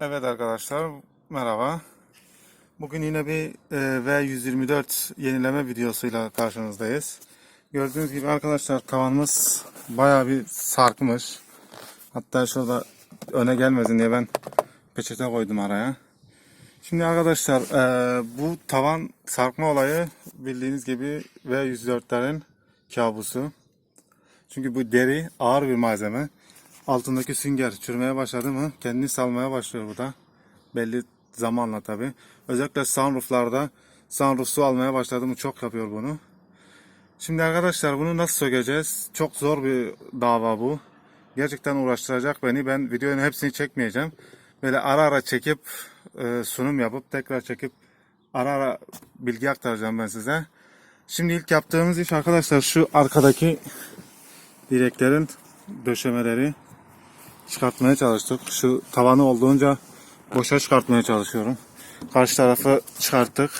Evet arkadaşlar merhaba. Bugün yine bir e, V124 yenileme videosuyla karşınızdayız. Gördüğünüz gibi arkadaşlar tavanımız bayağı bir sarkmış. Hatta şurada öne gelmesin diye ben peçete koydum araya. Şimdi arkadaşlar e, bu tavan sarkma olayı bildiğiniz gibi V104'lerin kabusu. Çünkü bu deri ağır bir malzeme. Altındaki sünger çürümeye başladı mı kendini salmaya başlıyor bu da. Belli zamanla tabi. Özellikle sunrooflarda sunroof su almaya başladı mı çok yapıyor bunu. Şimdi arkadaşlar bunu nasıl sökeceğiz? Çok zor bir dava bu. Gerçekten uğraştıracak beni. Ben videonun hepsini çekmeyeceğim. Böyle ara ara çekip e, sunum yapıp tekrar çekip ara ara bilgi aktaracağım ben size. Şimdi ilk yaptığımız iş arkadaşlar şu arkadaki direklerin döşemeleri çıkartmaya çalıştık. Şu tavanı olduğunca boşa çıkartmaya çalışıyorum. Karşı tarafı çıkarttık.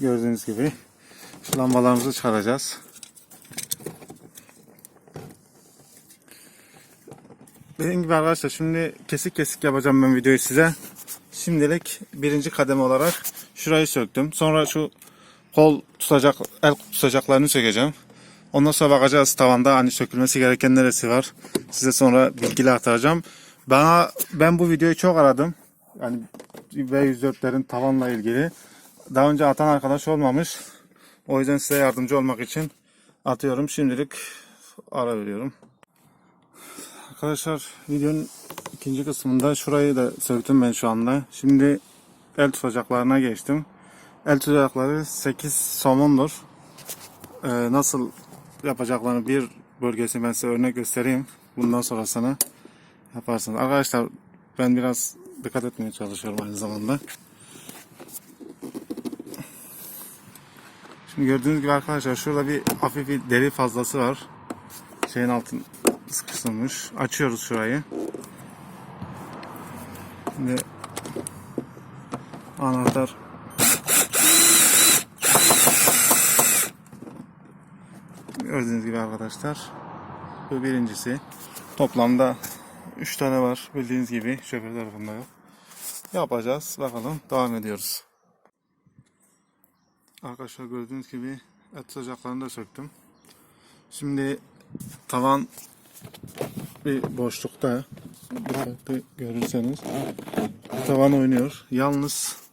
Gördüğünüz gibi. Şu lambalarımızı çıkaracağız. Dediğim gibi arkadaşlar şimdi kesik kesik yapacağım ben videoyu size. Şimdilik birinci kademe olarak şurayı söktüm. Sonra şu kol tutacak, el tutacaklarını sökeceğim. Ondan sonra bakacağız tavanda hani sökülmesi gereken neresi var. Size sonra bilgiler aktaracağım. Bana ben bu videoyu çok aradım. Yani V104'lerin tavanla ilgili. Daha önce atan arkadaş olmamış. O yüzden size yardımcı olmak için atıyorum. Şimdilik ara veriyorum. Arkadaşlar videonun ikinci kısmında şurayı da söktüm ben şu anda. Şimdi el tutacaklarına geçtim. El tutacakları 8 somundur. Ee, nasıl yapacaklarını bir bölgesini ben size örnek göstereyim. Bundan sonrasını yaparsınız. Arkadaşlar ben biraz dikkat etmeye çalışıyorum aynı zamanda. Şimdi gördüğünüz gibi arkadaşlar şurada bir hafif bir deri fazlası var. Şeyin altın sıkıştırmış. Açıyoruz şurayı. Şimdi anahtar Gördüğünüz gibi arkadaşlar. Bu birincisi. Toplamda 3 tane var. Bildiğiniz gibi şoför tarafında yok. Yapacağız. Bakalım. Devam ediyoruz. Arkadaşlar gördüğünüz gibi et sıcaklarını da söktüm. Şimdi tavan bir boşlukta. Görürseniz. Tavan oynuyor. Yalnız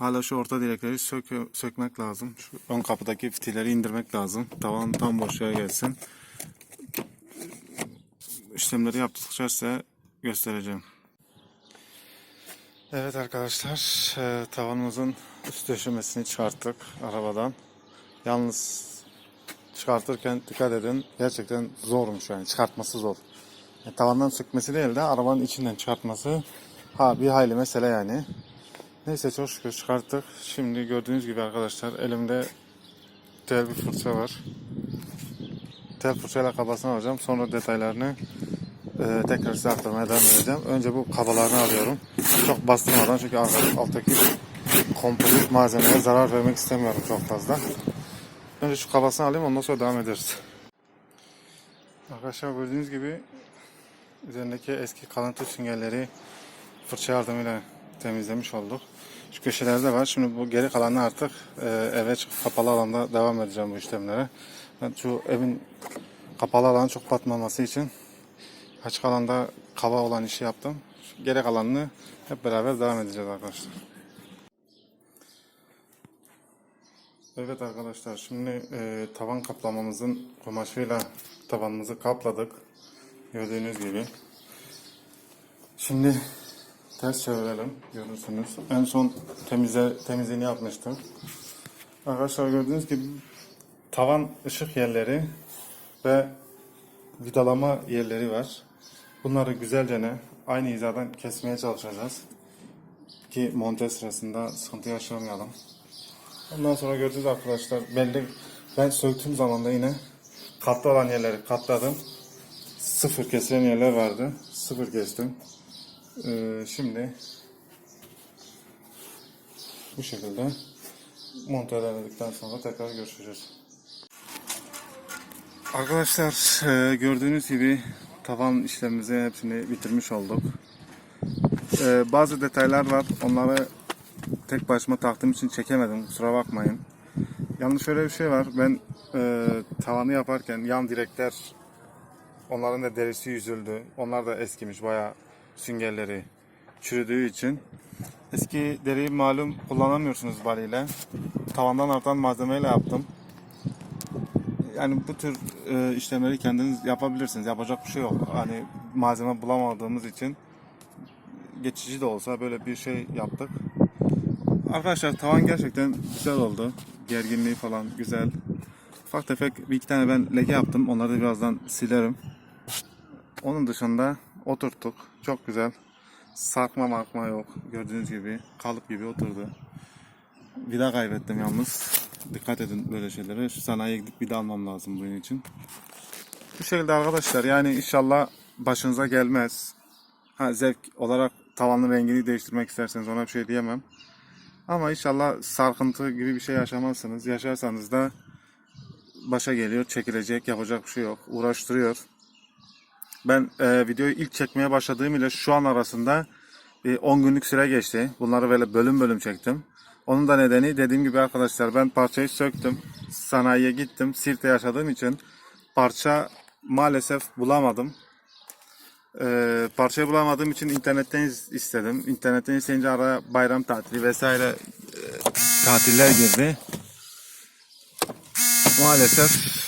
Hala şu orta direkleri sök sökmek lazım. Şu ön kapıdaki fitilleri indirmek lazım. Tavan tam boşluğa gelsin. İşlemleri yaptıkça size göstereceğim. Evet arkadaşlar e, tavanımızın üst döşemesini çıkarttık arabadan. Yalnız çıkartırken dikkat edin gerçekten zormuş yani çıkartması zor. Yani tavandan sökmesi değil de arabanın içinden çıkartması ha bir hayli mesele yani. Neyse çok şükür çıkarttık. Şimdi gördüğünüz gibi arkadaşlar elimde tel bir fırça var. Tel fırçayla kabasını alacağım. Sonra detaylarını e, tekrar size aktarmaya devam edeceğim. Önce bu kabalarını alıyorum. Çok bastırmadan çünkü alttaki kompozit malzemeye zarar vermek istemiyorum çok fazla. Önce şu kabasını alayım ondan sonra devam ederiz. Arkadaşlar gördüğünüz gibi üzerindeki eski kalıntı süngerleri fırça yardımıyla temizlemiş olduk. Şu köşelerde var. Şimdi bu geri kalanı artık e, eve kapalı alanda devam edeceğim bu işlemlere. Ben şu evin kapalı alanı çok batmaması için açık alanda kaba olan işi yaptım. Şu geri kalanını hep beraber devam edeceğiz arkadaşlar. Evet arkadaşlar şimdi e, tavan kaplamamızın kumaşıyla tavanımızı kapladık. Gördüğünüz gibi. Şimdi ters çevirelim görürsünüz. En son temizle, temizliğini yapmıştım. Arkadaşlar gördüğünüz gibi tavan ışık yerleri ve vidalama yerleri var. Bunları güzelce ne aynı hizadan kesmeye çalışacağız. Ki monte sırasında sıkıntı yaşamayalım. Ondan sonra gördüğünüz arkadaşlar belli ben söktüğüm zaman da yine katlı olan yerleri katladım. Sıfır kesilen yerler vardı. Sıfır kestim. Ee, şimdi bu şekilde monteledikten sonra tekrar görüşeceğiz. Arkadaşlar e, gördüğünüz gibi tavan işlemimizi hepsini bitirmiş olduk. Ee, bazı detaylar var. Onları tek başıma taktığım için çekemedim. Kusura bakmayın. Yalnız şöyle bir şey var. Ben e, tavanı yaparken yan direkler onların da derisi yüzüldü. Onlar da eskimiş. Bayağı süngerleri çürüdüğü için. Eski deriyi malum kullanamıyorsunuz baliyle. Tavandan artan malzemeyle yaptım. Yani bu tür e, işlemleri kendiniz yapabilirsiniz. Yapacak bir şey yok. Hani malzeme bulamadığımız için geçici de olsa böyle bir şey yaptık. Arkadaşlar tavan gerçekten güzel oldu. Gerginliği falan güzel. Ufak tefek bir iki tane ben leke yaptım. Onları da birazdan silerim. Onun dışında oturttuk. Çok güzel. Sarkma markma yok. Gördüğünüz gibi kalıp gibi oturdu. Vida kaybettim yalnız. Dikkat edin böyle şeylere. Şu sanayiye gidip vida almam lazım bunun için. Bu şekilde arkadaşlar yani inşallah başınıza gelmez. Ha zevk olarak tavanın rengini değiştirmek isterseniz ona bir şey diyemem. Ama inşallah sarkıntı gibi bir şey yaşamazsınız. Yaşarsanız da başa geliyor, çekilecek, yapacak bir şey yok. Uğraştırıyor. Ben e, videoyu ilk çekmeye başladığım ile şu an arasında bir 10 günlük süre geçti. Bunları böyle bölüm bölüm çektim. Onun da nedeni dediğim gibi arkadaşlar ben parçayı söktüm. Sanayiye gittim. Sirte yaşadığım için parça maalesef bulamadım. Ee, parçayı bulamadığım için internetten istedim. İnternetten isteyince araya bayram tatili vesaire e, tatiller girdi. Maalesef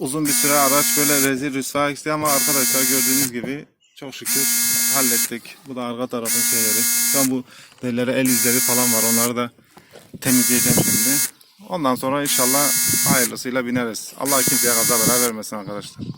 uzun bir süre araç böyle rezil rüsva geçti ama arkadaşlar gördüğünüz gibi çok şükür hallettik. Bu da arka tarafın şeyleri. An bu dellere el izleri falan var. Onları da temizleyeceğim şimdi. Ondan sonra inşallah hayırlısıyla bineriz. Allah kimseye kaza vermesin arkadaşlar.